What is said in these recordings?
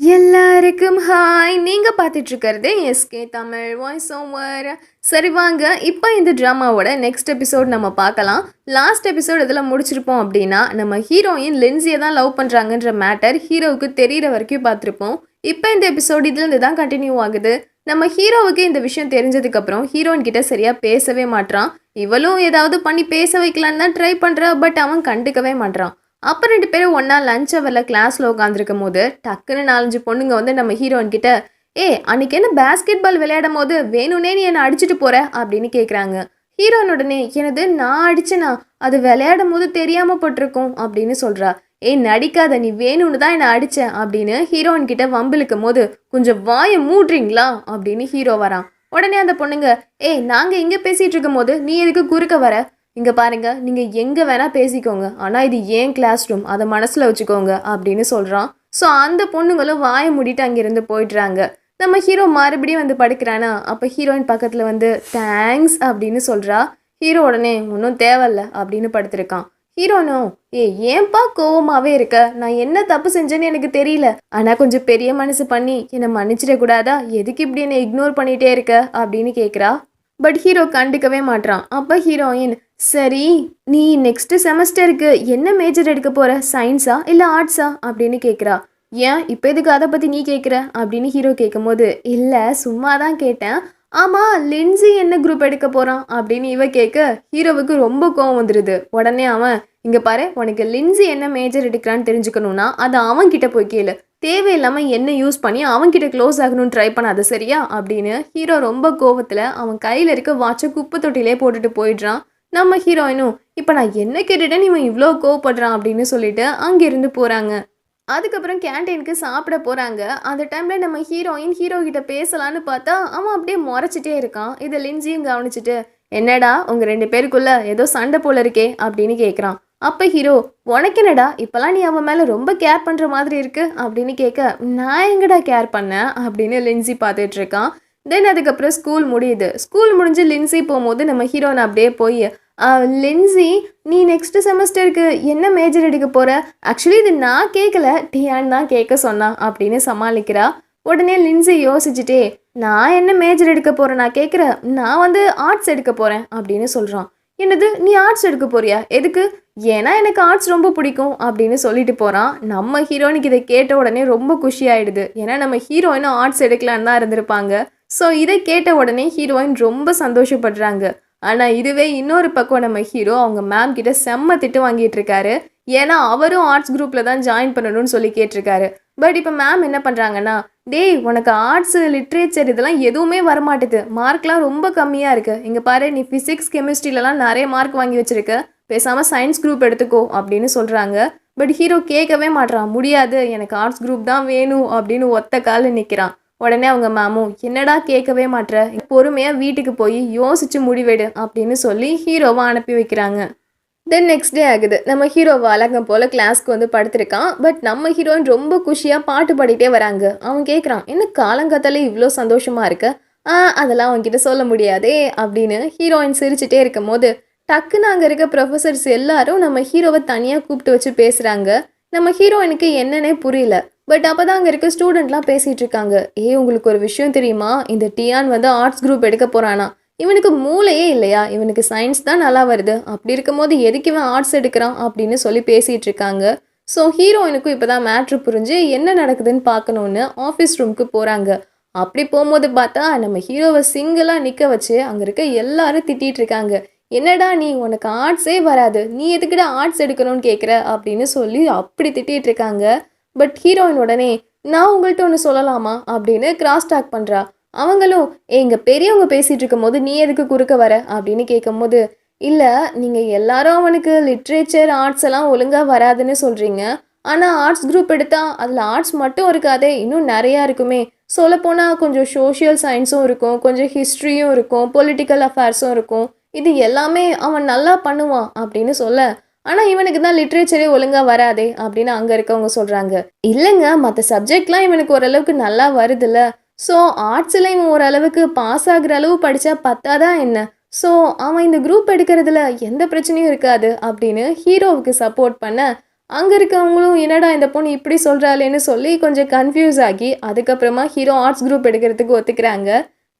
எல்லாருக்கும் ஹாய். நீங்கள் பார்த்துட்டு இருக்கிறது எஸ்கே தமிழ். வாய்ஸ் ஓவர் சரி வாங்க. இப்போ இந்த ட்ராமாவோட நெக்ஸ்ட் எபிசோட் நம்ம பார்க்கலாம் லாஸ்ட் எபிசோட் இதில் முடிச்சிருப்போம் அப்படின்னா நம்ம ஹீரோயின் லென்ஸியை தான் லவ் பண்ணுறாங்கன்ற மேட்டர் ஹீரோவுக்கு தெரியிற வரைக்கும் பார்த்துருப்போம் இப்போ இந்த எபிசோட் இதுலேருந்து தான் கண்டினியூ ஆகுது. நம்ம ஹீரோவுக்கு இந்த விஷயம் தெரிஞ்சதுக்கப்புறம் ஹீரோயின் கிட்ட சரியாக பேசவே மாட்றான். இவளும் ஏதாவது பண்ணி பேச வைக்கலான்னு தான் ட்ரை பண்ணுறா பட் அவன் கண்டுக்கவே மாட்றான். அப்போ ரெண்டு பேரும் ஒன்றா லஞ்ச் அவரில் கிளாஸில் உட்காந்துருக்கும் போது டக்குன்னு நாலஞ்சு பொண்ணுங்க வந்து நம்ம ஹீரோயின் கிட்ட ஏ அன்னைக்கு என்ன பேஸ்கெட் பால் விளையாடும் போது வேணும்னே நீ என்னை அடிச்சிட்டு போற? அப்படின்னு கேட்குறாங்க ஹீரோயின் உடனே எனது நான் அடிச்சேனா? அது விளையாடும் போது தெரியாமல் போட்டிருக்கும் அப்படின்னு சொல்கிறா ஏய் நடிக்காத நீ வேணும்னு தான் என்னை அடித்த அப்படின்னு ஹீரோயின் கிட்ட வம்பிழுக்கும் போது கொஞ்சம் வாயை மூடுறீங்களா? அப்படின்னு ஹீரோ வரான். உடனே அந்த பொண்ணுங்க ஏய் நாங்கள் இங்கே பேசிகிட்டு இருக்கும் போது நீ எதுக்கு குறுக்க வர? இங்கே பாருங்கள் நீங்கள் எங்கே வேணால் பேசிக்கோங்க. ஆனால் இது ஏன் கிளாஸ் ரூம் அதை மனசில் வச்சுக்கோங்க அப்படின்னு சொல்கிறான் ஸோ அந்த பொண்ணுங்களும் வாயை மூடிட்டு அங்கேருந்து போயிடுறாங்க. நம்ம ஹீரோ மறுபடியும் வந்து படுக்கிறானா? அப்போ ஹீரோயின் பக்கத்தில் வந்து தேங்க்ஸ் அப்படின்னு சொல்கிறா ஹீரோ உடனே ஒன்றும் தேவையில்ல அப்படின்னு படுத்திருக்கான். ஹீரோனோ ஏ ஏன்பா கோவமாகவே இருக்க? நான் என்ன தப்பு செஞ்சேன்னு எனக்கு தெரியல. ஆனால் கொஞ்சம் பெரிய மனசு பண்ணி என்னை மன்னிச்சிடக்கூடாதா எதுக்கு இப்படி என்னை இக்னோர் பண்ணிகிட்டே இருக்க? அப்படின்னு கேட்குறா பட் ஹீரோ கண்டுக்கவே மாட்றான். அப்போ ஹீரோயின் சரி நீ நெக்ஸ்ட் செமஸ்டருக்கு என்ன மேஜர் எடுக்க போற? சயின்ஸா இல்லை ஆர்ட்ஸா அப்படின்னு கேட்குறா ஏன்? இப்போ எதுக்கு அதை பற்றி நீ கேட்குற அப்படின்னு ஹீரோ கேட்கும்போது இல்லை சும்மா தான் கேட்டேன். ஆமாம் லின்ஸி என்ன குரூப் எடுக்க போகிறான் அப்படின்னு இவ கேட்க ஹீரோவுக்கு ரொம்ப கோவம் வந்துடுது உடனே அவன் இங்கே பாரு உனக்கு லின்ஸி என்ன மேஜர் எடுக்கிறான்னு தெரிஞ்சுக்கணும்னா அது அவன்கிட்ட போய் கேளு. தேவையில்லாமல் என்ன யூஸ் பண்ணி அவன்கிட்ட க்ளோஸ் ஆகணும்னு ட்ரை பண்ணாத சரியா? அப்படின்னு ஹீரோ ரொம்ப கோவத்தில் அவன் கையில் இருக்க வாட்சை குப்பை தொட்டிலே போட்டுட்டு போயிடுறான். நம்ம ஹீரோயினும் இப்போ நான் என்ன கேட்டுட்டேன் இவன் இவ்வளோ கோவப்படுறான் அப்படின்னு சொல்லிட்டு அங்கேருந்து போகிறாங்க அதுக்கப்புறம் கேன்டீனுக்கு சாப்பிட போகிறாங்க அந்த டைமில் நம்ம ஹீரோயின் ஹீரோ கிட்ட பேசலான்னு பார்த்தா அவன் அப்படியே முறைச்சிட்டே இருக்கான். இதை லின்ஜியும் கவனிச்சிட்டு என்னடா உங்கள் ரெண்டு பேருக்குள்ள ஏதோ சண்டை போல இருக்கே அப்படின்னு கேட்குறான் அப்போ ஹீரோ உனக்கு என்னடா இப்போலாம் நீ அவன் மேலே ரொம்ப கேர் பண்ணுற மாதிரி இருக்கு? அப்படின்னு கேட்க நான் எங்கடா கேர் பண்ணேன் அப்படின்னு லின்சி பார்த்துட்டு இருக்கான். தென் அதுக்கப்புறம் ஸ்கூல் முடியுது. ஸ்கூல் முடிஞ்சு லின்சி போகும்போது நம்ம ஹீரோனை அப்படியே போய் லின்சி நீ நெக்ஸ்ட் செமஸ்டருக்கு என்ன மேஜர் எடுக்க போகிற ஆக்சுவலி இது நான் கேட்கல டியான் தான் கேட்க சொன்னான் அப்படின்னு சமாளிக்கிறா. உடனே லின்சி யோசிச்சுட்டே நான் என்ன மேஜர் எடுக்க போகிறேன் நான் கேட்குறேன் நான் வந்து ஆர்ட்ஸ் எடுக்க போகிறேன் அப்படின்னு சொல்கிறான் என்னது நீ ஆர்ட்ஸ் எடுக்க போறியா? எதுக்கு? ஏன்னா எனக்கு ஆர்ட்ஸ் ரொம்ப பிடிக்கும் அப்படின்னு சொல்லிட்டு போகிறான் நம்ம ஹீரோயினுக்கு இதை கேட்ட உடனே ரொம்ப குஷி ஆயிடுது ஏன்னா நம்ம ஹீரோயினும் ஆர்ட்ஸ் எடுக்கலான்னு தான் இருந்திருப்பாங்க. ஸோ இதை கேட்ட உடனே ஹீரோயின் ரொம்ப சந்தோஷப்படுறாங்க. ஆனால் இதுவே இன்னொரு பக்கம் நம்ம ஹீரோ அவங்க மேம் கிட்ட செம்ம திட்டு வாங்கிட்டு இருக்காரு. ஏன்னா அவரும் ஆர்ட்ஸ் குரூப்பில் தான் ஜாயின் பண்ணணும்னு சொல்லி கேட்டிருக்காரு. பட் இப்போ மேம் என்ன பண்ணுறாங்கன்னா டேய் உனக்கு ஆர்ட்ஸு லிட்ரேச்சர் இதெல்லாம் எதுவுமே வரமாட்டுது. மார்க்லாம் ரொம்ப கம்மியாக இருக்குது இங்கே பாரு நீ ஃபிசிக்ஸ் கெமிஸ்ட்ரிலலாம் நிறைய மார்க் வாங்கி வச்சிருக்க. பேசாமல் சயின்ஸ் குரூப் எடுத்துக்கோ அப்படின்னு சொல்கிறாங்க பட் ஹீரோ கேட்கவே மாட்றான். முடியாது. எனக்கு ஆர்ட்ஸ் குரூப் தான் வேணும் அப்படின்னு ஒத்த காலில் நிற்கிறான் உடனே அவங்க மேமும் என்னடா கேட்கவே மாட்ற? பொறுமையாக வீட்டுக்கு போய் யோசிச்சு முடிவெடு அப்படின்னு சொல்லி ஹீரோவை அனுப்பி வைக்கிறாங்க. தென் நெக்ஸ்ட் டே ஆகுது. நம்ம ஹீரோ வழக்கம் போல் கிளாஸ்க்கு வந்து படுத்திருக்கான். பட் நம்ம ஹீரோயின் ரொம்ப குஷியாக பாட்டு பாடிட்டே வராங்க. அவன் கேட்குறான் என்ன காலங்காத்தால இவ்வளோ சந்தோஷமாக இருக்கு? ஆ அதெல்லாம் அவன்கிட்ட சொல்ல முடியாதே அப்படின்னு ஹீரோயின் சிரிச்சிட்டே இருக்கும் போது டக்குன்னு அங்கே இருக்க ப்ரொஃபசர்ஸ் எல்லாரும் நம்ம ஹீரோவை தனியாக கூப்பிட்டு வச்சு பேசுகிறாங்க நம்ம ஹீரோயினுக்கு என்னன்னே புரியல. பட் அப்போ தான் அங்கே இருக்க ஸ்டூடெண்ட்லாம் பேசிகிட்டு இருக்காங்க. ஏ உங்களுக்கு ஒரு விஷயம் தெரியுமா? இந்த டியான் வந்து ஆர்ட்ஸ் குரூப் எடுக்க போகிறானா இவனுக்கு மூளையே இல்லையா? இவனுக்கு சயின்ஸ் தான் நல்லா வருது. அப்படி இருக்கும்போது எதுக்கு இவன் ஆர்ட்ஸ் எடுக்கிறான் அப்படின்னு சொல்லி பேசிகிட்டு இருக்காங்க. ஸோ ஹீரோயினுக்கும் இப்போ தான் மேட்ரு புரிஞ்சு என்ன நடக்குதுன்னு பார்க்கணுன்னு ஆஃபீஸ் ரூமுக்கு போகிறாங்க அப்படி போகும்போது பார்த்தா நம்ம ஹீரோவை சிங்கிளாக நிற்க வச்சு அங்கே இருக்க எல்லாரும் திட்டிகிட்டு இருக்காங்க. என்னடா நீ உனக்கு ஆர்ட்ஸே வராது. நீ எதுக்கிட்ட ஆர்ட்ஸ் எடுக்கணும்னு கேட்குற அப்படின்னு சொல்லி அப்படி திட்டிகிட்டு இருக்காங்க. பட் ஹீரோயின் உடனே நான் உங்கள்கிட்ட ஒன்று சொல்லலாமா? அப்படின்னு கிராஸ் டாக் பண்ணுறா அவங்களும் எங்க பெரியவங்க பேசிட்டு இருக்கும்போது நீ எதுக்கு குறுக்க வர? அப்படின்னு கேட்கும்போது இல்லை நீங்கள் எல்லாரும் அவனுக்கு லிட்ரேச்சர் ஆர்ட்ஸ் எல்லாம் ஒழுங்காக வராதுன்னு சொல்கிறீங்க ஆனால் ஆர்ட்ஸ் குரூப் எடுத்தால் அதில் ஆர்ட்ஸ் மட்டும் இருக்காதே இன்னும் நிறையா இருக்குமே. சொல்லப்போனால் கொஞ்சம் சோஷியல் சயின்ஸும் இருக்கும் கொஞ்சம் ஹிஸ்ட்ரியும் இருக்கும் பொலிட்டிக்கல் அஃபேர்ஸும் இருக்கும். இது எல்லாமே அவன் நல்லா பண்ணுவான் அப்படின்னு சொல்ல ஆனால் இவனுக்கு தான் லிட்ரேச்சரே ஒழுங்காக வராதே அப்படின்னு அங்கே இருக்கவங்க சொல்கிறாங்க இல்லைங்க மற்ற சப்ஜெக்ட்லாம் இவனுக்கு ஓரளவுக்கு நல்லா வருதுல்ல. ஸோ ஆர்ட்ஸில் இவன் ஓரளவுக்கு பாஸ் ஆகுற அளவு படித்தா பத்தாதான் என்ன? ஸோ அவன் இந்த குரூப் எடுக்கிறதுல எந்த பிரச்சனையும் இருக்காது அப்படின்னு ஹீரோவுக்கு சப்போர்ட் பண்ண அங்கே இருக்கவங்களும் என்னடா இந்த பொண்ணு இப்படி சொல்கிறாளேன்னு சொல்லி கொஞ்சம் கன்ஃபியூஸ் ஆகி அதுக்கப்புறமா ஹீரோ ஆர்ட்ஸ் குரூப் எடுக்கிறதுக்கு ஒத்துக்கிறாங்க.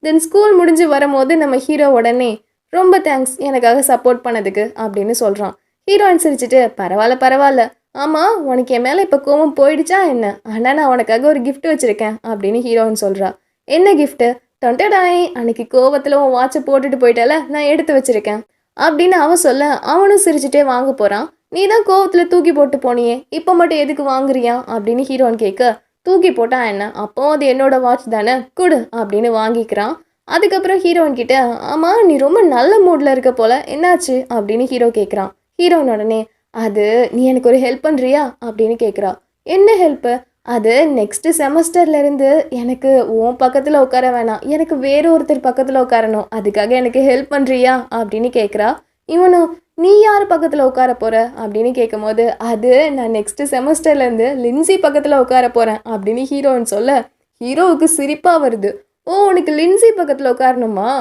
தென் ஸ்கூல் முடிஞ்சு வரும்போது நம்ம ஹீரோ உடனே ரொம்ப தேங்க்ஸ் எனக்காக சப்போர்ட் பண்ணதுக்கு அப்படின்னு சொல்கிறான் ஹீரோயின் சிரிச்சிட்டு பரவாயில்ல பரவாயில்ல ஆமாம் உனக்கு என் மேலே இப்போ கோவம் போயிடுச்சா என்ன? ஆனால் நான் உனக்காக ஒரு கிஃப்ட் வச்சுருக்கேன் அப்படின்னு ஹீரோயின் சொல்கிறா என்ன கிஃப்ட்டு தொண்டடாய் அன்னைக்கு கோவத்தில் உன் வாட்சை போட்டுட்டு போயிட்டால நான் எடுத்து வச்சிருக்கேன் அப்படின்னு அவன் சொல்ல அவனும் சிரிச்சுட்டே வாங்க போகிறான் நீ தான் கோவத்தில் தூக்கி போட்டு போனியே இப்போ மட்டும் எதுக்கு வாங்குறியா? அப்படின்னு ஹீரோயின் கேட்க தூக்கி போட்டா என்ன? அப்போ அது என்னோட வாட்ச் தானே? கொடு அப்படின்னு வாங்கிக்கிறான். அதுக்கப்புறம் ஹீரோயின் கிட்ட ஆமாம் நீ ரொம்ப நல்ல மூடில் இருக்க போல என்னாச்சு? அப்படின்னு ஹீரோ கேட்குறான். ஹீரோயின் உடனே அது நீ எனக்கு ஒரு ஹெல்ப் பண்ணுறியா அப்படின்னு கேட்குறா என்ன ஹெல்ப்பு அது நெக்ஸ்ட் செமஸ்டர்லேருந்து எனக்கு உன் பக்கத்தில் உட்கார வேணாம். எனக்கு வேறு ஒருத்தர் பக்கத்தில் உட்காரணும். அதுக்காக எனக்கு ஹெல்ப் பண்ணுறியா அப்படின்னு கேட்குறா இவனும் நீ யார் பக்கத்தில் உட்கார போகிற அப்படின்னு கேட்கும்போது அது நான் நெக்ஸ்ட் செமஸ்டர்லேருந்து லின்சி பக்கத்தில் உட்கார போகிறேன் அப்படின்னு ஹீரோன்னு சொல்ல ஹீரோவுக்கு சிரிப்பாக வருது. ஓ உனக்கு லின்சி பக்கத்தில் உட்காரணுமா?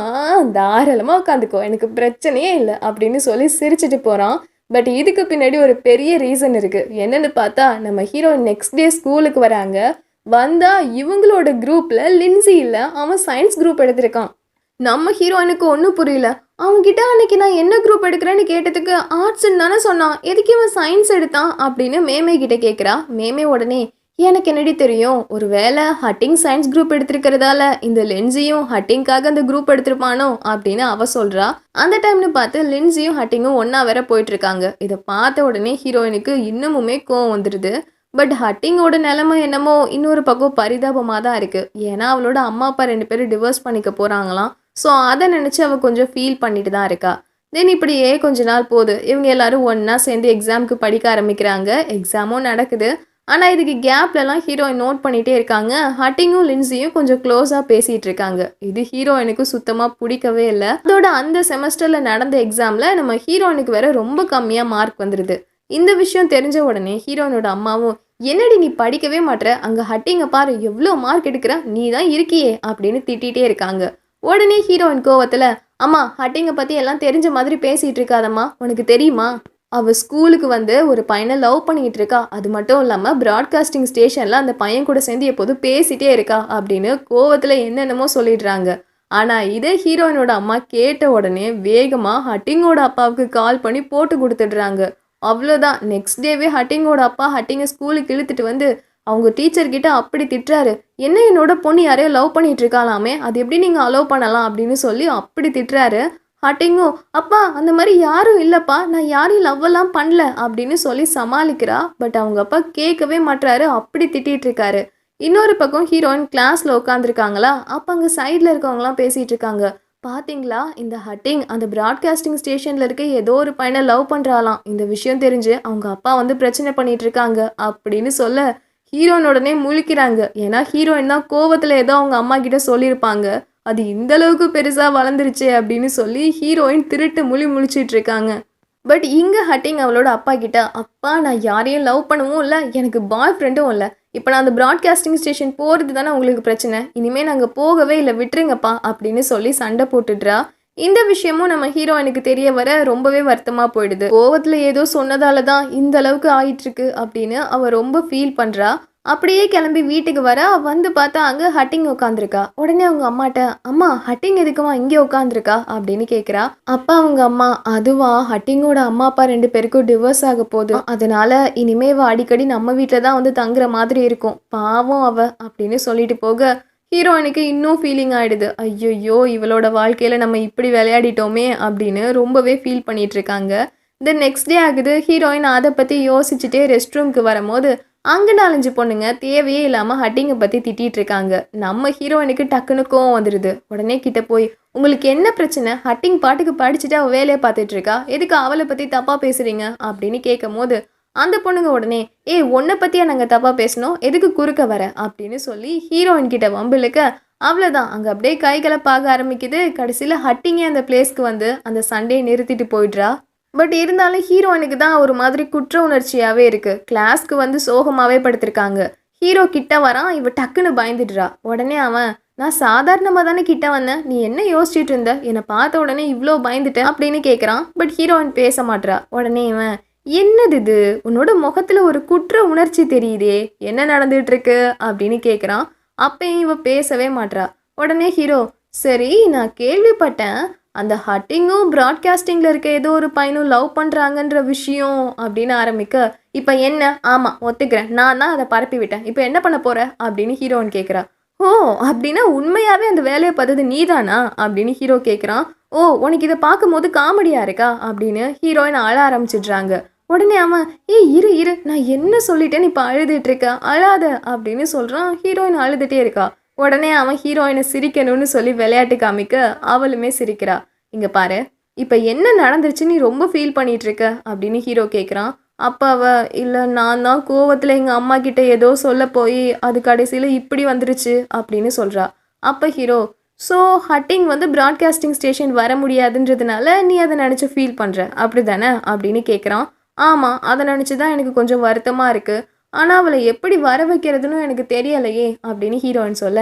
தாராளமாக உட்காந்துக்கோ. எனக்கு பிரச்சனையே இல்லை அப்படின்னு சொல்லி சிரிச்சிட்டு போகிறான் பட் இதுக்கு பின்னாடி ஒரு பெரிய ரீசன் இருக்குது என்னன்னு பார்த்தா நம்ம ஹீரோ நெக்ஸ்ட் டே ஸ்கூலுக்கு வராங்க. வந்தால் இவங்களோட குரூப்பில் லின்சி இல்லை அவன் சயின்ஸ் குரூப் எடுத்திருக்கான். நம்ம ஹீரோ எனக்கு ஒன்றும் புரியல. அவன்கிட்ட அன்னைக்கு நான் என்ன குரூப் எடுக்கிறேன்னு கேட்டதுக்கு ஆர்ட்ஸ்ன்னு தானே சொன்னான். எதுக்கு இவன் சயின்ஸ் எடுத்தான் அப்படின்னு மேமே கிட்ட கேட்குறா மேமே உடனே எனக்கு என்னடி தெரியும்? ஒரு வேளை ஹட்டிங் சயின்ஸ் குரூப் எடுத்திருக்கிறதால இந்த லென்ஸியும் ஹட்டிங்காக அந்த குரூப் எடுத்திருப்பானோ அப்படின்னு அவ சொல்றா. அந்த டைம்னு பார்த்து லின்ஸியும் ஹட்டிங்கும் ஒன்றா வேற போயிட்டு இருக்காங்க இதை பார்த்த உடனே ஹீரோயினுக்கு இன்னமுமே கோவம் வந்துடுது. பட் ஹட்டிங்கோட நிலைமை என்னமோ இன்னொரு பக்கம் பரிதாபமாக தான் இருக்குது ஏன்னா அவளோட அம்மா அப்பா ரெண்டு பேரும் டிவோர்ஸ் பண்ணிக்க போகிறாங்களாம் ஸோ அதை நினச்சி அவள் கொஞ்சம் ஃபீல் பண்ணிட்டு தான் இருக்கா. தென் இப்படியே கொஞ்ச நாள் போகுது. இவங்க எல்லாரும் ஒன்றா சேர்ந்து எக்ஸாமுக்கு படிக்க ஆரம்பிக்கிறாங்க. எக்ஸாமும் நடக்குது. ஆனால் இதுக்கு கேப்லலாம் ஹீரோயின் நோட் பண்ணிகிட்டே இருக்காங்க. ஹட்டிங்கும் லின்ஸியும் கொஞ்சம் க்ளோஸாக பேசிகிட்டு இருக்காங்க. இது ஹீரோயினுக்கு சுத்தமாக பிடிக்கவே இல்லை. அதோட அந்த செமஸ்டரில் நடந்த எக்ஸாமில் நம்ம ஹீரோயினுக்கு வேற ரொம்ப கம்மியாக மார்க் வந்துடுது இந்த விஷயம் தெரிஞ்ச உடனே ஹீரோயினோட அம்மாவும் என்னடி நீ படிக்கவே மாட்ற? அங்கே ஹட்டிங்க பாரு எவ்வளோ மார்க் எடுக்கிற? நீ தான் இருக்கியே அப்படின்னு திட்டிகிட்டே இருக்காங்க. உடனே ஹீரோயின் கோவத்தில் அம்மா ஹட்டிங்கை பற்றி எல்லாம் தெரிஞ்ச மாதிரி பேசிகிட்டு இருக்காதம்மா. உனக்கு தெரியுமா? அவள் ஸ்கூலுக்கு வந்து ஒரு பையனை லவ் பண்ணிகிட்டு இருக்கா. அது மட்டும் இல்லாமல் ப்ராட்காஸ்டிங் ஸ்டேஷனில் அந்த பையன் கூட சேர்ந்து எப்போதும் பேசிட்டே இருக்கா அப்படின்னு கோவத்தில் என்னென்னமோ சொல்லிடுறாங்க. ஆனால் இதே ஹீரோயினோட அம்மா கேட்ட உடனே வேகமாக ஹட்டிங்கோட அப்பாவுக்கு கால் பண்ணி போட்டு கொடுத்துடுறாங்க. அவ்வளோதான் நெக்ஸ்ட் டேவே ஹட்டிங்கோட அப்பா ஹட்டிங்கை ஸ்கூலுக்கு இழுத்துட்டு வந்து அவங்க டீச்சர்கிட்ட அப்படி திட்டுறாரு. என்ன என்னோட பொண்ணு யாரையோ லவ் பண்ணிட்டு இருக்காளாமே. அது எப்படி நீங்கள் அலோவ் பண்ணலாம்? அப்படின்னு சொல்லி அப்படி திட்டுறாரு. அட்டிங்கோ அப்பா அந்த மாதிரி யாரும் இல்லைப்பா நான் யாரையும் லவ்வெல்லாம் பண்ணல அப்படின்னு சொல்லி சமாளிக்கிறா. பட் அவங்க அப்பா கேட்கவே மாட்றாரு அப்படி திட்டிகிட்டு இருக்காரு. இன்னொரு பக்கம் ஹீரோயின் கிளாஸில் உட்காந்துருக்காங்களா அப்போ அங்கே சைடில் இருக்கவங்களாம் பேசிகிட்டு இருக்காங்க. பார்த்தீங்களா இந்த ஹட்டிங் அந்த ப்ராட்காஸ்டிங் ஸ்டேஷனில் இருக்க ஏதோ ஒரு பையனை லவ் பண்ணுறாளாம் இந்த விஷயம் தெரிஞ்சு அவங்க அப்பா வந்து பிரச்சனை பண்ணிட்டு இருக்காங்க அப்படின்னு சொல்ல ஹீரோயின் உடனே முழிக்கிறாங்க. ஏன்னா ஹீரோயின் தான் கோவத்தில் ஏதோ அவங்க அம்மா கிட்ட சொல்லியிருப்பாங்க. அது இந்த அளவுக்கு பெருசாக வளர்ந்துருச்சே அப்படின்னு சொல்லி ஹீரோயின் திருட்டு முழி முழிச்சிட்டு இருக்காங்க பட் இங்கே ஹட்டிங் அவளோட அப்பா கிட்ட அப்பா நான் யாரையும் லவ் பண்ணவும் இல்லை எனக்கு பாய் ஃப்ரெண்டும் இல்லை. இப்போ நான் அந்த ப்ராட்காஸ்டிங் ஸ்டேஷன் போகிறது தானே உங்களுக்கு பிரச்சனை. இனிமேல் நாங்கள் போகவே இல்லை விட்டுருங்கப்பா அப்படின்னு சொல்லி சண்டை போட்டுடுறா. இந்த விஷயமும் நம்ம ஹீரோயினுக்கு தெரிய வர ரொம்பவே வருத்தமாக போயிடுது. கோவத்தில் ஏதோ சொன்னதால தான் இந்த அளவுக்கு ஆயிட்டு இருக்கு அப்படின்னு அவள் ரொம்ப ஃபீல் பண்ணுறா அப்படியே கிளம்பி வீட்டுக்கு வர வந்து பார்த்தா அங்கே ஹட்டிங் உட்காந்துருக்கா உடனே அவங்க அம்மாட்ட அம்மா ஹட்டிங் எதுக்குமா இங்கே உட்காந்துருக்கா அப்படின்னு கேட்குறா அப்பா அவங்க அம்மா அதுவா ஹட்டிங்கோட அம்மா அப்பா ரெண்டு பேருக்கும் டிவோர்ஸ் ஆக போகுது. அதனால இனிமே இவ அடிக்கடி நம்ம வீட்டில் தான் வந்து தங்குற மாதிரி இருக்கும். பாவம் அவ அப்படின்னு சொல்லிட்டு போக ஹீரோயினுக்கு இன்னும் ஃபீலிங் ஆகிடுது ஐயோ இவளோட வாழ்க்கையில் நம்ம இப்படி விளையாடிட்டோமே அப்படின்னு ரொம்பவே ஃபீல் பண்ணிகிட்ருக்காங்க தென் நெக்ஸ்ட் டே ஆகுது. ஹீரோயின் அதை பற்றி யோசிச்சுட்டே ரெஸ்ட் ரூம்க்கு வரும்போது அங்கே நாலஞ்சு பொண்ணுங்க தேவையே இல்லாமல் ஹட்டிங்கை பற்றி திட்டிகிட்டு இருக்காங்க. நம்ம ஹீரோயினுக்கு டக்குன்னு கோவம் வந்துடுது உடனே கிட்ட போய் உங்களுக்கு என்ன பிரச்சனை? ஹட்டிங் பாட்டுக்கு படிச்சுட்டு அவள் வேலையை பார்த்துட்டு இருக்கா? எதுக்கு அவளை பற்றி தப்பாக பேசுகிறீங்க அப்படின்னு கேட்கும் போது அந்த பொண்ணுங்க உடனே ஏய் உன்னை பற்றியா நாங்கள் தப்பாக பேசணும்? எதுக்கு குறுக்க வர? அப்படின்னு சொல்லி ஹீரோயின் கிட்ட வம்பிலுக்க அவ்வளோதான் அங்கே அப்படியே கைகலப்பாக ஆரம்பிக்குது. கடைசியில் ஹட்டிங்கே அந்த பிளேஸ்க்கு வந்து அந்த சண்டையை நிறுத்திட்டு போயிடுறா. பட் இருந்தாலும் ஹீரோயினுக்கு தான் ஒரு மாதிரி குற்ற உணர்ச்சியாகவே இருக்குது கிளாஸ்க்கு வந்து சோகமாகவே படுத்திருக்காங்க. ஹீரோ கிட்ட வரான் இவ டக்குன்னு பயந்துடுறா. உடனே அவன் நான் சாதாரணமாக தானே கிட்ட வந்தேன். நீ என்ன யோசிச்சுட்டு இருந்த? என்னை பார்த்த உடனே இவ்வளோ பயந்துட்டேன் அப்படின்னு கேட்குறான் பட் ஹீரோயின் பேச மாட்றா. உடனே இவன் என்னது இது? உன்னோட முகத்தில் ஒரு குற்ற உணர்ச்சி தெரியுதே. என்ன நடந்துட்டு இருக்கு அப்படின்னு கேட்குறான் அப்பயும் இவ பேசவே மாட்றா. உடனே ஹீரோ சரி நான் கேள்விப்பட்டேன். அந்த ஹட்டிங்கும் ப்ராட்காஸ்டிங்கில் இருக்க ஏதோ ஒரு பையனும் லவ் பண்ணுறாங்கன்ற விஷயம் அப்படின்னு ஆரம்பிக்க இப்போ என்ன? ஆமாம் ஒத்துக்கிறேன். நான் தான் அதை பரப்பி விட்டேன். இப்போ என்ன பண்ண போகிற அப்படின்னு ஹீரோன்னு கேட்குறா ஓ அப்படின்னா உண்மையாகவே அந்த வேலையை பார்த்தது நீதானா? அப்படின்னு ஹீரோ கேட்குறான் ஓ உனக்கு இதை பார்க்கும்போது காமெடியாக இருக்கா? அப்படின்னு ஹீரோயின் அழ ஆரம்பிச்சிடுறாங்க. உடனே அவன் ஏய் இரு இரு. நான் என்ன சொல்லிட்டேன்னு இப்போ அழுதுட்டு இருக்க? அழாத. அப்படின்னு சொல்கிறான் ஹீரோயின் அழுதுகிட்டே இருக்கா. உடனே அவன் ஹீரோயினை சிரிக்கணும்னு சொல்லி விளையாட்டு காமிக்க அவளுமே சிரிக்கிறா. இங்கே பாரு இப்போ என்ன நடந்துருச்சு? நீ ரொம்ப ஃபீல் பண்ணிகிட்ருக்க அப்படின்னு ஹீரோ கேட்குறான் அப்போ அவ இல்லை நான் தான் கோவத்தில் எங்கள் அம்மா கிட்ட ஏதோ சொல்ல போய் அது கடைசியில் இப்படி வந்துருச்சு அப்படின்னு சொல்கிறா அப்போ ஹீரோ ஸோ ஹட்டிங் வந்து ப்ராட்காஸ்டிங் ஸ்டேஷன் வர முடியாதுன்றதுனால நீ அதை நினச்சி ஃபீல் பண்ணுற அப்படி தானே அப்படின்னு கேட்குறான் ஆமாம் அதை நினச்சி தான் எனக்கு கொஞ்சம் வருத்தமாக இருக்குது ஆனால் அவளை எப்படி வர வைக்கிறதுன்னு எனக்கு தெரியலையே அப்படின்னு ஹீரோயின் சொல்ல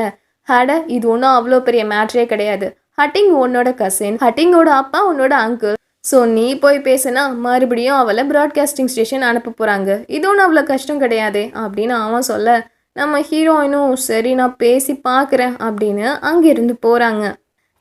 ஹட இது ஒன்றும் அவ்வளோ பெரிய மேட்ரே கிடையாது. ஹட்டிங் உன்னோட கசின் ஹட்டிங்கோட அப்பா உன்னோட அங்கிள் ஸோ நீ போய் பேசுனா மறுபடியும் அவளை ப்ராட்காஸ்டிங் ஸ்டேஷன் அனுப்ப போகிறாங்க இது ஒன்றும் அவ்வளோ கஷ்டம் கிடையாதே அப்படின்னு அவன் சொல்ல நம்ம ஹீரோயினும் சரி நான் பேசி பார்க்குறேன் அப்படின்னு அங்கேருந்து போகிறாங்க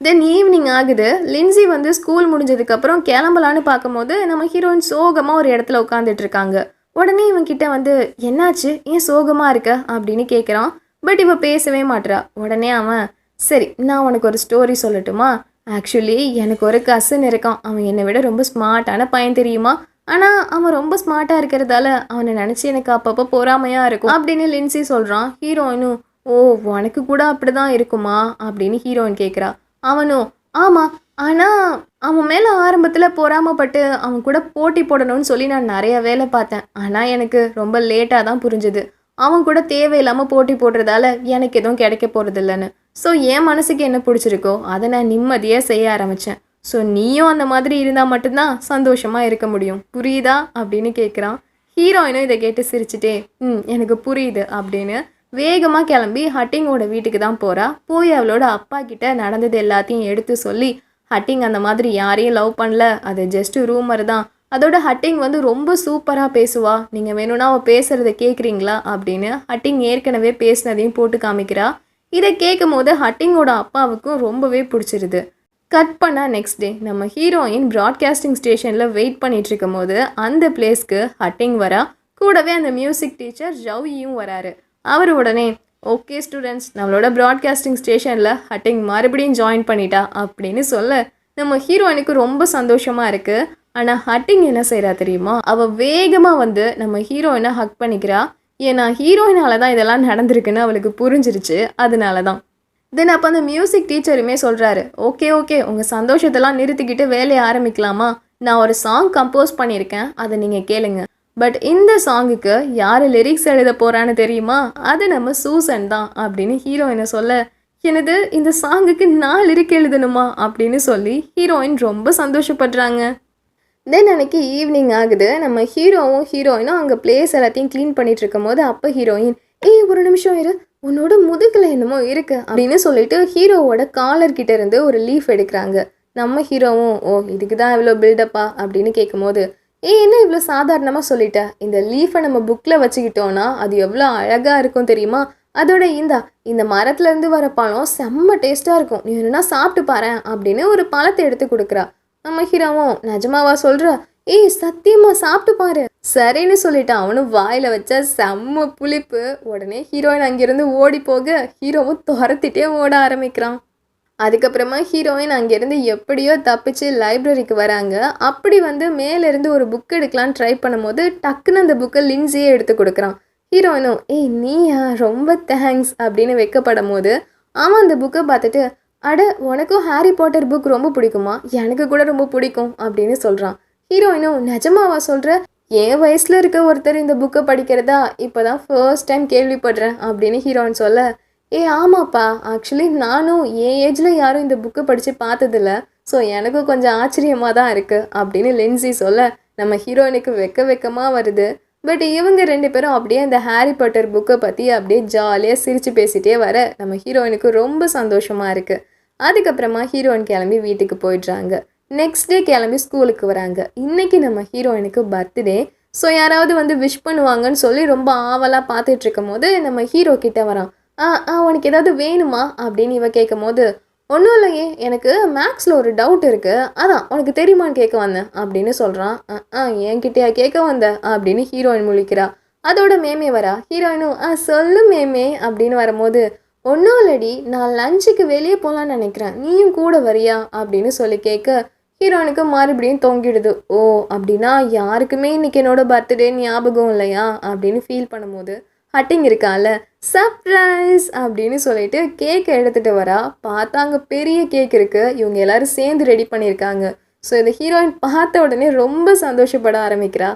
தென் ஈவினிங் ஆகுது. லின்சி வந்து ஸ்கூல் முடிஞ்சதுக்கப்புறம் கிளம்பலான்னு பார்க்கும்போது நம்ம ஹீரோயின் சோகமாக ஒரு இடத்துல உட்காந்துட்டு இருக்காங்க. உடனே இவன்கிட்ட வந்து என்னாச்சு? ஏன் சோகமாக இருக்க? அப்படின்னு கேட்குறான் பட் இவ பேசவே மாட்றா. உடனே அவன் சரி நான் உனக்கு ஒரு ஸ்டோரி சொல்லட்டுமா? ஆக்சுவலி எனக்கு ஒரு கசன் இருக்கான். அவன் என்னை விட ரொம்ப ஸ்மார்ட்டான பையன் தெரியுமா? ஆனால் அவன் ரொம்ப ஸ்மார்ட்டாக இருக்கிறதால அவனை நினச்சி எனக்கு அப்பப்போ பொறாமையாக இருக்கும். அப்படின்னு லின்சி சொல்கிறான் ஹீரோயினும் ஓ உனக்கு கூட அப்படி தான் இருக்குமா? அப்படின்னு ஹீரோயின் கேட்குறா அவனும் ஆமாம் ஆனால் அவன் மேலே ஆரம்பத்தில் பொறாமப்பட்டு அவன் கூட போட்டி போடணும்னு சொல்லி நான் நிறைய வேலை பார்த்தேன். ஆனால் எனக்கு ரொம்ப லேட்டாக தான் புரிஞ்சுது. அவன் கூட தேவையில்லாமல் போட்டி போடுறதால எனக்கு எதுவும் கிடைக்க போகிறதில்லன்னு ஸோ என் மனசுக்கு என்ன பிடிச்சிருக்கோ அதை நான் நிம்மதியாக செய்ய ஆரம்பித்தேன் ஸோ நீயும் அந்த மாதிரி இருந்தால் மட்டும்தான் சந்தோஷமாக இருக்க முடியும். புரியுதா? அப்படின்னு கேட்குறான் ஹீரோயினும் இதை கேட்டு சிரிச்சிட்டே ம் எனக்கு புரியுது அப்படின்னு வேகமாக கிளம்பி ஹட்டிங்கோட வீட்டுக்கு தான் போகிறா போய் அவளோட அப்பா கிட்ட நடந்தது எல்லாத்தையும் எடுத்து சொல்லி ஹட்டிங் அந்த மாதிரி யாரையும் லவ் பண்ணல. அது ஜஸ்ட்டு ரூமர் தான். அதோட ஹட்டிங் வந்து ரொம்ப சூப்பராக பேசுவா. நீங்கள் வேணும்னா அவள் பேசுகிறத கேட்குறீங்களா அப்படின்னு ஹட்டிங் ஏற்கனவே பேசினதையும் போட்டு காமிக்கிறா. இதை கேட்கும் போது ஹட்டிங்கோட அப்பாவுக்கும் ரொம்பவே பிடிச்சிருது. கட் பண்ணால் நெக்ஸ்ட் டே நம்ம ஹீரோயின் ப்ராட்காஸ்டிங் ஸ்டேஷனில் வெயிட் பண்ணிட்டு இருக்கும் போது அந்த பிளேஸ்க்கு ஹட்டிங் வரா. கூடவே அந்த மியூசிக் டீச்சர் ஜவ்யும் வராரு. அவர் உடனே ஓகே ஸ்டூடெண்ட்ஸ் நம்மளோட ப்ராட்காஸ்டிங் ஸ்டேஷனில் ஹட்டிங் மறுபடியும் ஜாயின் பண்ணிட்டா அப்படின்னு சொல்ல நம்ம ஹீரோயினுக்கு ரொம்ப சந்தோஷமாக இருக்குது ஆனால் ஹட்டிங் என்ன செய்கிறா தெரியுமா? அவள் வேகமாக வந்து நம்ம ஹீரோயினை ஹக் பண்ணிக்கிறா. ஏன்னா ஹீரோயினால தான் இதெல்லாம் நடந்திருக்குன்னு அவளுக்கு புரிஞ்சிருச்சு. அதனால தான் தென் அப்போ அந்த மியூசிக் டீச்சருமே சொல்கிறாரு ஓகே ஓகே உங்கள் சந்தோஷத்தெல்லாம் நிறுத்திக்கிட்டு வேலையை ஆரம்பிக்கலாமா? நான் ஒரு சாங் கம்போஸ் பண்ணியிருக்கேன். அதை நீங்கள் கேளுங்க. பட் இந்த சாங்குக்கு யார் லிரிக்ஸ் எழுத போகிறான்னு தெரியுமா? அது நம்ம சூசன் தான் அப்படின்னு ஹீரோயினை சொல்ல எனது இந்த சாங்குக்கு நான் லிரிக் எழுதணுமா? அப்படின்னு சொல்லி ஹீரோயின் ரொம்ப சந்தோஷப்படுறாங்க. தென் அன்னைக்கு ஈவினிங் ஆகுது. நம்ம ஹீரோவும் ஹீரோயினும் அங்கே பிளேஸ் எல்லாத்தையும் க்ளீன் பண்ணிட்டு இருக்கும் போது அப்போ ஹீரோயின் ஏய் ஒரு நிமிஷம் இரு. உன்னோட முதுகில் என்னமோ இருக்கு. அப்படின்னு சொல்லிட்டு ஹீரோவோட காலர் கிட்ட இருந்து ஒரு லீஃப் எடுக்கிறாங்க. நம்ம ஹீரோவும் ஓ இதுக்கு தான் இவ்வளோ பில்டப்பா அப்படின்னு கேட்கும்போது ஏ என்ன இவ்வளோ சாதாரணமாக சொல்லிட்ட? இந்த லீஃபை நம்ம புக்கில் வச்சுக்கிட்டோன்னா அது எவ்வளோ அழகாக இருக்கும் தெரியுமா? அதோட இந்தா இந்த மரத்துலேருந்து வர பழம் செம்ம டேஸ்ட்டாக இருக்கும். நீ வேணும்னா சாப்பிட்டு பாரு அப்படின்னு ஒரு பழத்தை எடுத்து கொடுக்குறா. நம்ம ஹீராவும் நிஜமாவா சொல்கிறா ஏய் சத்தியமா சாப்பிட்டு பாரு. சரின்னு சொல்லிட்டான் அவனும் வாயில் வச்ச செம்ம புளிப்பு உடனே ஹீரோயின் அங்கேருந்து ஓடி போக ஹீரோவும் துரத்திட்டே ஓட ஆரம்பிக்கிறான். அதுக்கப்புறமா ஹீரோயின் அங்கேருந்து எப்படியோ தப்பிச்சு லைப்ரரிக்கு வராங்க. அப்படி வந்து மேலேருந்து ஒரு புக் எடுக்கலான்னு ட்ரை பண்ணும்போது டக்குன்னு அந்த புக்கை லின்ஸியே எடுத்து கொடுக்குறான். ஹீரோயினும் ஏய் நீயா? ரொம்ப தேங்க்ஸ் அப்படின்னு வைக்கப்படும் போது அவன் அந்த புக்கை பார்த்துட்டு அட உனக்கும் ஹாரி பாட்டர் புக் ரொம்ப பிடிக்குமா? எனக்கு கூட ரொம்ப பிடிக்கும் அப்படின்னு சொல்கிறான் ஹீரோயினும் நிஜமாவா சொல்கிற என் வயசில் இருக்க ஒருத்தர் இந்த புக்கை படிக்கிறதா? இப்போ தான் ஃபர்ஸ்ட் டைம் கேள்விப்படுறேன் அப்படின்னு ஹீரோயின் சொல்ல ஏ ஆமாப்பா. ஆக்சுவலி நானும் என் ஏஜில் யாரும் இந்த புக்கை படித்து பார்த்ததில்ல. ஸோ எனக்கும் கொஞ்சம் ஆச்சரியமாக தான் இருக்குது அப்படின்னு லென்சி சொல்ல நம்ம ஹீரோயினுக்கு வெக்க வெக்கமாக வருது. பட் இவங்க ரெண்டு பேரும் அப்படியே இந்த ஹாரி பாட்டர் புக்கை பற்றி அப்படியே ஜாலியாக சிரித்து பேசிகிட்டே வர நம்ம ஹீரோயினுக்கு ரொம்ப சந்தோஷமாக இருக்குது அதுக்கப்புறமா ஹீரோயின் கிளம்பி வீட்டுக்கு போயிடுறாங்க. நெக்ஸ்ட் டே கிளம்பி ஸ்கூலுக்கு வராங்க. இன்றைக்கி நம்ம ஹீரோயினுக்கு பர்த்டே ஸோ யாராவது வந்து விஷ் பண்ணுவாங்கன்னு சொல்லி ரொம்ப ஆவலாக பார்த்துட்ருக்கும் போது நம்ம ஹீரோ கிட்டே வரான். ஆ ஆ உனக்கு ஏதாவது வேணுமா? அப்படின்னு இவ கேட்கும் போது ஒன்றும் இல்லையே எனக்கு மேக்ஸில் ஒரு டவுட் இருக்குது அதான் உனக்கு தெரியுமான்னு கேட்க வந்தேன் அப்படின்னு சொல்கிறான் ஆ என்கிட்டயா கேட்க வந்த? அப்படின்னு ஹீரோயின் முழிக்கிறா. அதோட மேமே வரா. ஹீரோயினும் ஆ சொல்லு மேமே அப்படின்னு வரும்போது ஒன்றும் இல்லடி நான் லஞ்சுக்கு வெளியே போகலான்னு நினைக்கிறேன். நீயும் கூட வரியா? அப்படின்னு சொல்லி கேட்க ஹீரோயினுக்கு மறுபடியும் தொங்கிடுது. ஓ அப்படின்னா யாருக்குமே இன்னைக்கு என்னோட பர்த்டே ஞாபகம் இல்லையா? அப்படின்னு ஃபீல் பண்ணும்போது ஹட்டிங் இருக்கால. சர்ப்ரைஸ் அப்படின்னு சொல்லிட்டு கேக்கை எடுத்துகிட்டு வரா. பார்த்தா அங்கே பெரிய கேக் இருக்குது இவங்க எல்லாரும் சேர்ந்து ரெடி பண்ணியிருக்காங்க. ஸோ இந்த ஹீரோயின் பார்த்த உடனே ரொம்ப சந்தோஷப்பட ஆரம்பிக்கிறா.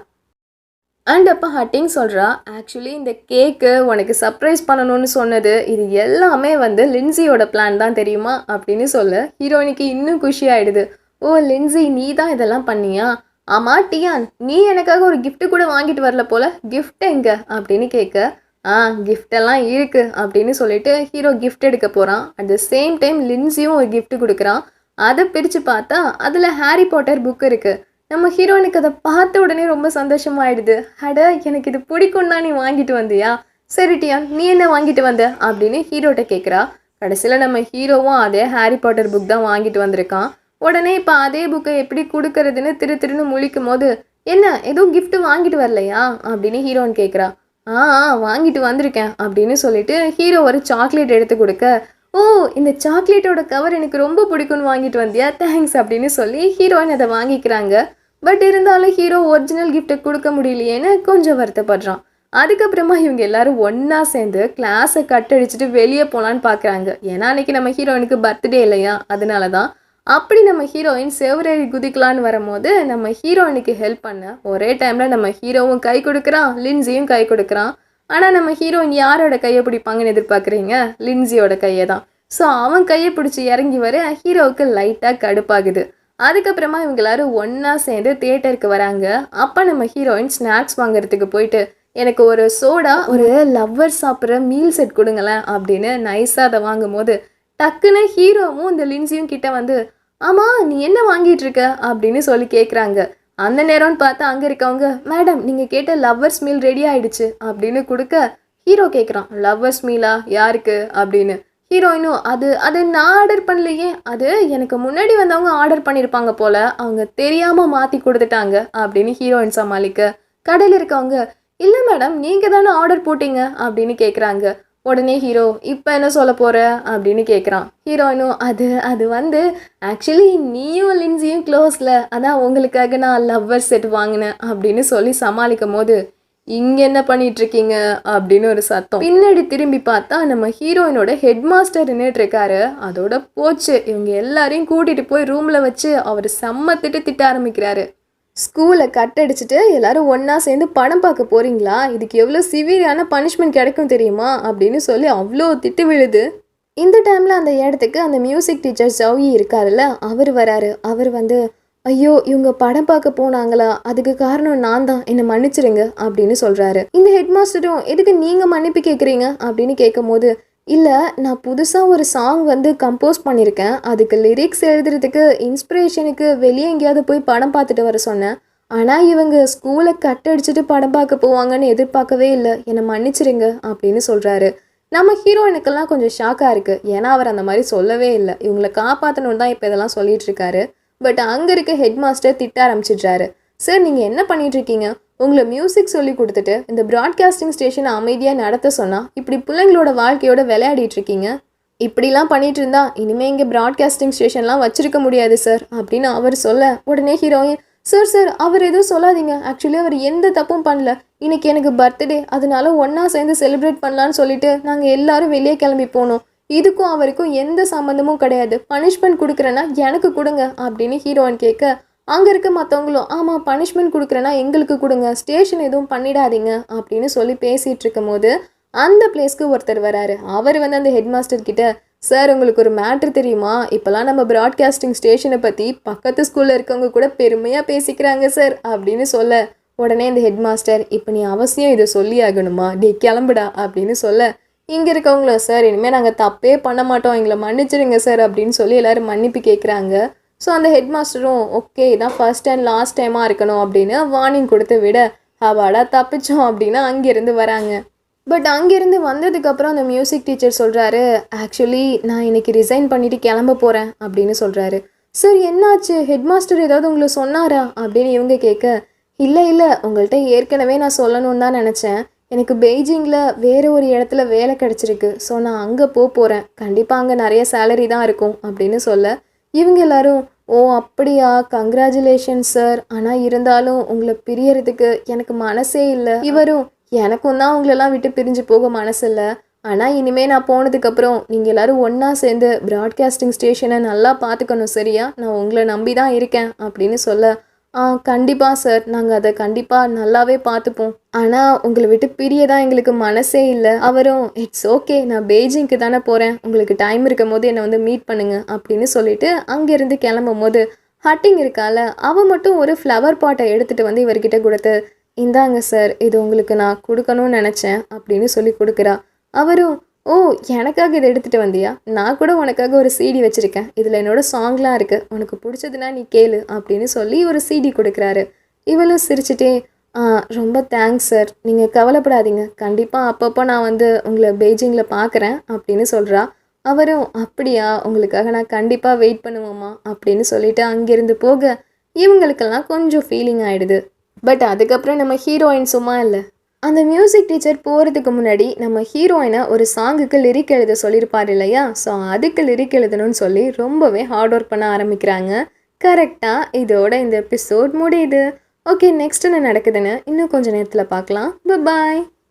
அண்ட் அப்போ ஹட்டிங் சொல்கிறா ஆக்சுவலி இந்த கேக்கு உனக்கு சர்ப்ரைஸ் பண்ணணும்னு சொன்னது இது எல்லாமே வந்து லின்சியோட பிளான் தான் தெரியுமா? அப்படின்னு சொல்ல ஹீரோயினுக்கு இன்னும் குஷி ஆகிடுது ஓ லின்சி நீ தான் இதெல்லாம் பண்ணியா? ஆமாம் டியான் நீ எனக்காக ஒரு கிஃப்ட்டு கூட வாங்கிட்டு வரல போல. கிஃப்ட் எங்க? அப்படின்னு கேட்க ஆ கிஃப்டெல்லாம் இருக்குது அப்படின்னு சொல்லிட்டு ஹீரோ கிஃப்ட் எடுக்க போகிறான் அட் த சேம் டைம் லின்ஸியும் ஒரு கிஃப்ட் கொடுக்குறான். அதை பிரித்து பார்த்தா அதில் ஹாரி பாட்டர் புக் இருக்குது நம்ம ஹீரோனுக்கு அதை பார்த்த உடனே ரொம்ப சந்தோஷமாயிடுது. அட எனக்கு இது பிடிக்கும்னா நீ வாங்கிட்டு வந்தியா? சரிட்டியா நீ என்ன வாங்கிட்டு வந்த? அப்படின்னு ஹீரோட்ட கேட்குறா கடைசியில் நம்ம ஹீரோவும் அதே ஹாரி பாட்டர் புக் தான் வாங்கிட்டு வந்திருக்கான். உடனே இப்போ அதே புக்கை எப்படி கொடுக்கறதுன்னு திரு திருன்னு முழிக்கும் போது என்ன எதுவும் கிஃப்ட் வாங்கிட்டு வரலையா? அப்படின்னு ஹீரோன்னு கேட்குறா ஆ ஆ, வாங்கிட்டு வந்திருக்கேன் அப்படின்னு சொல்லிட்டு ஹீரோ ஒரு சாக்லேட் எடுத்து கொடுக்க ஓ இந்த சாக்லேட்டோட கவர் எனக்கு ரொம்ப பிடிக்கும்னு வாங்கிட்டு வந்தியா? தேங்க்ஸ் அப்படின்னு சொல்லி ஹீரோயின் அதை வாங்கிக்கிறாங்க. பட் இருந்தாலும் ஹீரோ ஒரிஜினல் கிஃப்ட்டை கொடுக்க முடியலையேன்னு கொஞ்சம் வருத்தப்படுறான். அதுக்கப்புறமா இவங்க எல்லாரும் ஒன்றா சேர்ந்து கிளாஸை கட்டடிச்சிட்டு வெளியே போகலான்னு பார்க்குறாங்க ஏன்னா அன்னைக்கு நம்ம ஹீரோயினுக்கு பர்த்டே இல்லையா? அதனால தான் அப்படி நம்ம ஹீரோயின் செவரேறி குதிக்கலான்னு வரும்போது நம்ம ஹீரோயினுக்கு ஹெல்ப் பண்ண ஒரே டைமில் நம்ம ஹீரோவும் கை கொடுக்குறான் லின்சியும் கை கொடுக்குறான். ஆனால் நம்ம ஹீரோயின் யாரோட கையை பிடிப்பாங்கன்னு எதிர்பார்க்குறீங்க? லின்சியோட கையை தான். ஸோ அவன் கையை பிடிச்சி இறங்கி வர ஹீரோவுக்கு லைட்டாக கடுப்பாகுது. அதுக்கப்புறமா இவங்க எல்லாரும் ஒன்றா சேர்ந்து தேட்டருக்கு வராங்க. அப்போ நம்ம ஹீரோயின் ஸ்நாக்ஸ் வாங்குறதுக்கு போயிட்டு எனக்கு ஒரு சோடா ஒரு லவ்வர் சாப்பிட்ற மீல் செட் கொடுங்களேன் அப்படின்னு நைஸாக அதை வாங்கும்போது டக்குன்னு ஹீரோவும் இந்த லின்சியும் கிட்ட வந்து ஆமாம் நீ என்ன வாங்கிட்டு இருக்க அப்படின்னு சொல்லி கேட்குறாங்க அந்த நேரம்னு பார்த்து அங்கே இருக்கவங்க மேடம் நீங்கள் கேட்ட லவ்வர்ஸ் மீல் ரெடி ஆயிடுச்சு அப்படின்னு கொடுக்க ஹீரோ கேட்குறான் லவ்வர்ஸ் மீலா? யாருக்கு? அப்படின்னு. ஹீரோயினும் அது அது நான் ஆர்டர் பண்ணலையே. அது எனக்கு முன்னாடி வந்தவங்க ஆர்டர் பண்ணியிருப்பாங்க போல. அவங்க தெரியாமல் மாற்றி கொடுத்துட்டாங்க அப்படின்னு ஹீரோயின் சமாளிக்க. கடையில் இருக்கவங்க இல்லை மேடம் நீங்கள் தானே ஆர்டர் போட்டீங்க அப்படின்னு கேட்குறாங்க உடனே ஹீரோ இப்போ என்ன சொல்ல போகிற அப்படின்னு கேட்குறான் ஹீரோயினும் அது அது வந்து ஆக்சுவலி நீயும் லின்ஸியும் க்ளோஸில் அதான் உங்களுக்காக நான் லவ்வர் செட் வாங்கினேன் அப்படின்னு சொல்லி சமாளிக்கும் போது இங்கே என்ன பண்ணிட்டு இருக்கீங்க அப்படின்னு ஒரு சத்தம். பின்னாடி திரும்பி பார்த்தா நம்ம ஹீரோயினோட ஹெட் மாஸ்டர் நின்றுட்டு இருக்காரு. அதோட போச்சு. இவங்க எல்லாரையும் கூட்டிட்டு போய் ரூம்ல வச்சு அவர் செம்ம திட்டு திட்ட ஆரம்பிக்கிறாரு. ஸ்கூலை கட் அடிச்சுட்டு எல்லாரும் ஒன்றா சேர்ந்து படம் பார்க்க போகிறீங்களா இதுக்கு எவ்வளோ சிவியரான பனிஷ்மெண்ட் கிடைக்கும் தெரியுமா? அப்படின்னு சொல்லி அவ்வளோ திட்டு விழுது. இந்த டைமில் அந்த இடத்துக்கு அந்த மியூசிக் டீச்சர் ஜவுயி இருக்காருல்ல அவர் வராரு. அவர் வந்து ஐயோ இவங்க படம் பார்க்க போனாங்களா? அதுக்கு காரணம் நான் தான். என்னை மன்னிச்சிருங்க அப்படின்னு சொல்கிறாரு இந்த ஹெட்மாஸ்டரும் எதுக்கு நீங்கள் மன்னிப்பு கேட்குறீங்க அப்படின்னு கேட்கும்போது இல்லை நான் புதுசாக ஒரு சாங் வந்து கம்போஸ் பண்ணியிருக்கேன் அதுக்கு லிரிக்ஸ் எழுதுறதுக்கு இன்ஸ்பிரேஷனுக்கு வெளியே எங்கேயாவது போய் படம் பார்த்துட்டு வர சொன்னேன். ஆனால் இவங்க ஸ்கூலை கட் அடிச்சுட்டு படம் பார்க்க போவாங்கன்னு எதிர்பார்க்கவே இல்லை. என்னை மன்னிச்சிருங்க அப்படின்னு சொல்கிறாரு நம்ம ஹீரோயினுக்கெல்லாம் கொஞ்சம் ஷாக்காக இருக்குது ஏன்னா அவர் அந்த மாதிரி சொல்லவே இல்லை. இவங்களை காப்பாற்றணுன்னு தான் இப்போ இதெல்லாம் சொல்லிட்டு இருக்காரு. பட் அங்கே இருக்க ஹெட் மாஸ்டர் திட்ட ஆரம்பிச்சிடுறாரு. சார் நீங்கள் என்ன பண்ணிகிட்ருக்கீங்க உங்களை மியூசிக் சொல்லி கொடுத்துட்டு இந்த ப்ராட்காஸ்டிங் ஸ்டேஷனை அமைதியாக நடத்த சொன்னால் இப்படி பிள்ளைங்களோட வாழ்க்கையோட விளையாடிட்டு இருக்கீங்க. இப்படிலாம் பண்ணிட்டு இருந்தா இனிமே இங்கே ப்ராட்காஸ்டிங் ஸ்டேஷன்லாம் வச்சிருக்க முடியாது சார் அப்படின்னு அவர் சொல்ல உடனே ஹீரோயின் சார் சார் அவர் எதுவும் சொல்லாதீங்க. ஆக்சுவலி அவர் எந்த தப்பும் பண்ணல. இன்னைக்கு எனக்கு பர்த்டே அதனால ஒன்றா சேர்ந்து செலிப்ரேட் பண்ணலான்னு சொல்லிட்டு நாங்கள் எல்லாரும் வெளியே கிளம்பி போனோம். இதுக்கும் அவருக்கும் எந்த சம்மந்தமும் கிடையாது. பனிஷ்மெண்ட் கொடுக்குறேன்னா எனக்கு கொடுங்க அப்படின்னு ஹீரோயின் கேட்க அங்கே இருக்க மற்றவங்களும் ஆமாம் பனிஷ்மெண்ட் கொடுக்குறேன்னா எங்களுக்கு கொடுங்க ஸ்டேஷன் எதுவும் பண்ணிடாதீங்க அப்படின்னு சொல்லி பேசிகிட்டு இருக்கும்போது அந்த பிளேஸ்க்கு ஒருத்தர் வராரு. அவர் வந்து அந்த ஹெட் மாஸ்டர் கிட்ட சார் உங்களுக்கு ஒரு மேட்ரு தெரியுமா? இப்போலாம் நம்ம ப்ராட்காஸ்டிங் ஸ்டேஷனை பற்றி பக்கத்து ஸ்கூலில் இருக்கவங்க கூட பெருமையாக பேசிக்கிறாங்க சார் அப்படின்னு சொல்ல உடனே இந்த ஹெட் மாஸ்டர் இப்போ நீ அவசியம் இதை சொல்லி ஆகணுமா? டே கிளம்புடா அப்படின்னு சொல்ல இங்கே இருக்கவங்களும் சார் இனிமேல் நாங்கள் தப்பே பண்ண மாட்டோம் எங்களை மன்னிச்சிடுங்க சார் அப்படின்னு சொல்லி எல்லோரும் மன்னிப்பு கேட்குறாங்க ஸோ அந்த ஹெட் மாஸ்டரும் ஓகே இதான் ஃபர்ஸ்ட் அண்ட் லாஸ்ட் டைமாக இருக்கணும் அப்படின்னு வார்னிங் கொடுத்து விட அவாடா தப்பிச்சோம் அப்படின்னு அங்கேருந்து வராங்க. பட் அங்கேருந்து வந்ததுக்கப்புறம் அந்த மியூசிக் டீச்சர் சொல்கிறாரு ஆக்சுவலி நான் இன்னைக்கு ரிசைன் பண்ணிவிட்டு கிளம்ப போகிறேன் அப்படின்னு சொல்கிறாரு சார் என்னாச்சு? ஹெட் மாஸ்டர் ஏதாவது உங்களை சொன்னாரா? அப்படின்னு இவங்க கேட்க இல்லை இல்லை உங்கள்கிட்ட ஏற்கனவே நான் சொல்லணும்னு தான் நினச்சேன். எனக்கு பெய்ஜிங்கில் வேறு ஒரு இடத்துல வேலை கிடச்சிருக்கு. ஸோ நான் அங்கே போக போகிறேன் கண்டிப்பாக அங்கே நிறைய சேலரி தான் இருக்கும் அப்படின்னு சொல்ல இவங்க எல்லாரும் ஓ அப்படியா? கங்க்ராச்சுலேஷன் சார் ஆனால் இருந்தாலும் உங்களை பிரியறதுக்கு எனக்கு மனசே இல்லை. இவரும் எனக்கும் தான் உங்களெல்லாம் விட்டு பிரிஞ்சு போக மனசில்லை. ஆனால் இனிமேல் நான் போனதுக்கப்புறம் நீங்கள் எல்லாரும் ஒன்றா சேர்ந்து ப்ராட்காஸ்டிங் ஸ்டேஷனை நல்லா பார்த்துக்கணும் சரியா? நான் உங்களை நம்பி தான் இருக்கேன் அப்படின்னு சொல்ல கண்டிப்பாக சார் நாங்கள் அதை கண்டிப்பாக நல்லாவே பார்த்துப்போம். ஆனால் உங்களை விட்டு பிரிய தான் எங்களுக்கு மனசே இல்லை. அவரும் இட்ஸ் ஓகே நான் பெய்ஜிங்க்கு தானே போகிறேன் உங்களுக்கு டைம் இருக்கும் போது என்னை வந்து மீட் பண்ணுங்க அப்படின்னு சொல்லிட்டு அங்கேருந்து கிளம்பும் போது ஹட்டிங் இருக்கால அவன் மட்டும் ஒரு ஃப்ளவர் பாட்டை எடுத்துகிட்டு வந்து இவர்கிட்ட கொடுத்து இந்தாங்க சார் இது உங்களுக்கு நான் கொடுக்கணும்னு நினச்சேன் அப்படின்னு சொல்லி கொடுக்குறா. அவரும் ஓ எனக்காக இதை எடுத்துகிட்டு வந்தியா? நான் கூட உனக்காக ஒரு சிடி வச்சுருக்கேன். இதில் என்னோடய சாங்லாம் இருக்குது உனக்கு பிடிச்சதுன்னா நீ கேளு அப்படின்னு சொல்லி ஒரு சிடி கொடுக்குறாரு. இவளும் சிரிச்சிட்டே ரொம்ப தேங்க்ஸ் சார் நீங்கள் கவலைப்படாதீங்க. கண்டிப்பாக அப்பப்போ நான் வந்து உங்களை பெய்ஜிங்கில் பார்க்குறேன் அப்படின்னு சொல்கிறா அவரும் அப்படியா? உங்களுக்காக நான் கண்டிப்பாக வெயிட் பண்ணுவோமா அப்படின்னு சொல்லிட்டு அங்கேருந்து போக இவங்களுக்கெல்லாம் கொஞ்சம் ஃபீலிங் ஆகிடுது பட் அதுக்கப்புறம் நம்ம ஹீரோயின் சும்மா இல்லை. அந்த மியூசிக் டீச்சர் போகிறதுக்கு முன்னாடி நம்ம ஹீரோயினை ஒரு சாங்குக்கு லிரிக் எழுத சொல்லியிருப்பார் இல்லையா? ஸோ அதுக்கு லிரிக் எழுதணும்னு சொல்லி ரொம்பவே ஹார்ட் ஒர்க் பண்ண ஆரம்பிக்கிறாங்க. கரெக்டாக இதோட இந்த எபிசோட் முடியுது. ஓகே நெக்ஸ்ட் என்ன நடக்குதுன்னு இன்னும் கொஞ்சம் நேரத்தில் பார்க்கலாம். பாய்